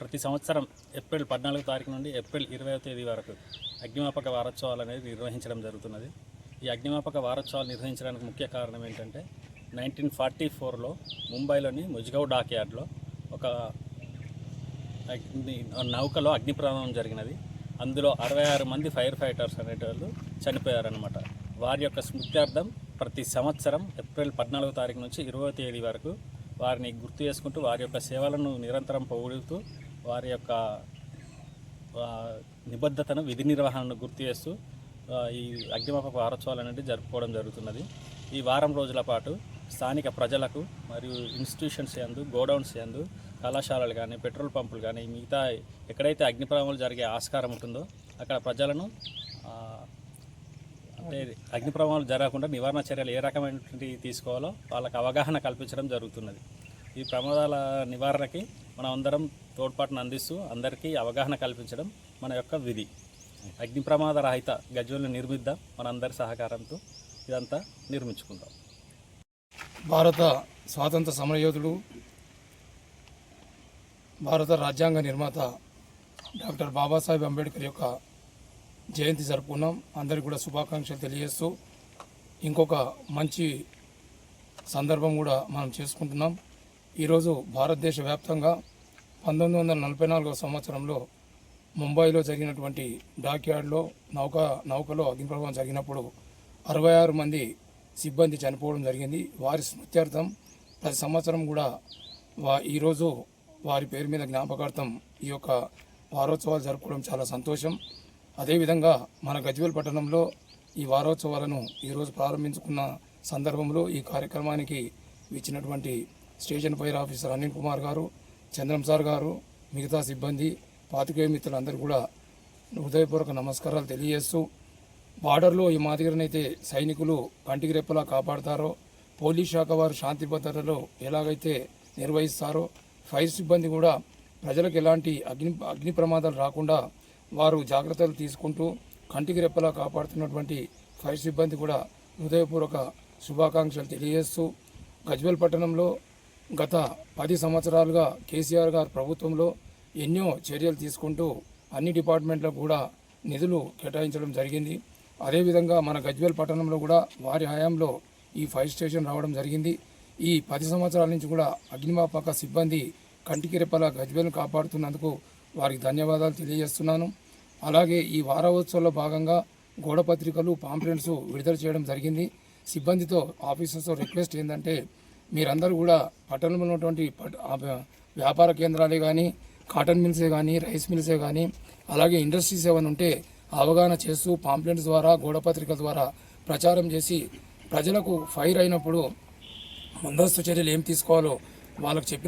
ప్రతి సంవత్సరం ఏప్రిల్ పద్నాలుగు తారీఖు నుండి ఏప్రిల్ ఇరవై తేదీ వరకు అగ్నిమాపక వారోత్సవాలు అనేది నిర్వహించడం జరుగుతున్నది. ఈ అగ్నిమాపక వారోత్సవాలు నిర్వహించడానికి ముఖ్య కారణం ఏంటంటే నైన్టీన్ ఫార్టీ ఫోర్లో ముంబైలోని ముజ్గౌ డాక్ యార్డ్లో ఒక అగ్ని నౌకలో అగ్ని ప్రమాదం జరిగినది. అందులో అరవై ఆరు మంది ఫైర్ ఫైటర్స్ అనేటోళ్ళు చనిపోయారనమాట వారి యొక్క స్మృత్యార్థం ప్రతి సంవత్సరం ఏప్రిల్ పద్నాలుగో తారీఖు నుంచి ఇరవై తేదీ వరకు వారిని గుర్తు చేసుకుంటూ వారి యొక్క సేవలను నిరంతరం పొగుడుతూ వారి యొక్క నిబద్ధతను విధి నిర్వహణను గుర్తు చేస్తూ ఈ అగ్నిమాపక వారోత్సవాలు అనేది జరుపుకోవడం జరుగుతున్నది. ఈ వారం రోజుల పాటు స్థానిక ప్రజలకు మరియు ఇన్స్టిట్యూషన్స్ యందు గోడౌన్స్ యందు కళాశాలలు కానీ పెట్రోల్ పంపులు కానీ మిగతా ఎక్కడైతే అగ్ని ప్రమాదాలు జరిగే ఆస్కారం ఉంటుందో అక్కడ ప్రజలను అంటే అగ్ని ప్రమాదాలు జరగకుండా నివారణ చర్యలు ఏ రకమైనటువంటి తీసుకోవాలో వాళ్ళకు అవగాహన కల్పించడం జరుగుతున్నది. ఈ ప్రమాదాల నివారణకి మనం అందరం తోడ్పాటును అందిస్తూ అందరికీ అవగాహన కల్పించడం మన యొక్క విధి. అగ్ని ప్రమాద రహిత గజ్వల్ని నిర్మిద్దాం మనందరి సహకారంతో ఇదంతా నిర్మించుకుందాం. భారత స్వాతంత్ర సమరయోధుడు భారత రాజ్యాంగ నిర్మాత డాక్టర్ బాబాసాహెబ్ అంబేద్కర్ యొక్క జయంతి జరుపుకున్నాం. అందరికీ కూడా శుభాకాంక్షలు తెలియజేస్తూ ఇంకొక మంచి సందర్భం కూడా మనం చేసుకుంటున్నాం. ఈరోజు భారతదేశ వ్యాప్తంగా పంతొమ్మిది వందల నలభై నాలుగవ సంవత్సరంలో ముంబైలో జరిగినటువంటి డాక్యార్డ్లో నౌక నౌకలో అగ్నిప్రభావం జరిగినప్పుడు అరవై ఆరు మంది సిబ్బంది చనిపోవడం జరిగింది. వారి స్మృత్యార్థం ప్రతి సంవత్సరం కూడా వా ఈరోజు వారి పేరు మీద జ్ఞాపకార్థం ఈ యొక్క వారోత్సవాలు జరుపుకోవడం చాలా సంతోషం. అదేవిధంగా మన గజ్వేల్ పట్టణంలో ఈ వారోత్సవాలను ఈరోజు ప్రారంభించుకున్న సందర్భంలో ఈ కార్యక్రమానికి ఇచ్చినటువంటి station fire officer Anil Kumar garu Chandram sir గారు మిగతా సిబ్బంది పాతికేయ మిత్రులందరూ కూడా హృదయపూర్వక నమస్కారాలు తెలియజేస్తూ బార్డర్లో ఈ మాదిరినైతే సైనికులు కంటికి రెప్పలా కాపాడతారో పోలీస్ శాఖ వారు శాంతి భద్రతలో ఎలాగైతే నిర్వహిస్తారో ఫైర్ సిబ్బంది కూడా ప్రజలకు ఎలాంటి అగ్ని అగ్ని ప్రమాదాలు రాకుండా వారు జాగ్రత్తలు తీసుకుంటూ కంటికి రెప్పలా కాపాడుతున్నటువంటి ఫైర్ సిబ్బంది కూడా హృదయపూర్వక శుభాకాంక్షలు తెలియజేస్తూ గజ్వేల్ పట్టణంలో గత పది సంవత్సరాలుగా కేసీఆర్ గారు ప్రభుత్వంలో ఎన్నో చర్యలు తీసుకుంటూ అన్ని డిపార్ట్మెంట్లకు కూడా నిధులు కేటాయించడం జరిగింది. అదేవిధంగా మన గజ్వేల్ పట్టణంలో కూడా వారి హయాంలో ఈ ఫైర్ స్టేషన్ రావడం జరిగింది. ఈ పది సంవత్సరాల నుంచి కూడా అగ్నిమాపక సిబ్బంది కంటికి రెప్పల గజ్వేల్ను కాపాడుతున్నందుకు వారికి ధన్యవాదాలు తెలియజేస్తున్నాను. అలాగే ఈ వారోత్సవంలో భాగంగా గోడపత్రికలు పాంప్లెంట్స్ విడుదల చేయడం జరిగింది. సిబ్బందితో ఆఫీసర్స్తో రిక్వెస్ట్ ఏంటంటే మీరందరూ కూడా పట్టణంలో ఉన్నటువంటి పట్- వ్యాపార కేంద్రాలే కానీ కాటన్ మిల్సే కానీ రైస్ మిల్సే కానీ అలాగే ఇండస్ట్రీస్ ఏమైనా ఉంటే అవగాహన చేస్తూ పాంప్లెంట్స్ ద్వారా గోడపత్రిక ద్వారా ప్రచారం చేసి ప్రజలకు ఫైర్ అయినప్పుడు ముందస్తు చర్యలు ఏం తీసుకోవాలో వాళ్ళకు చెప్పిన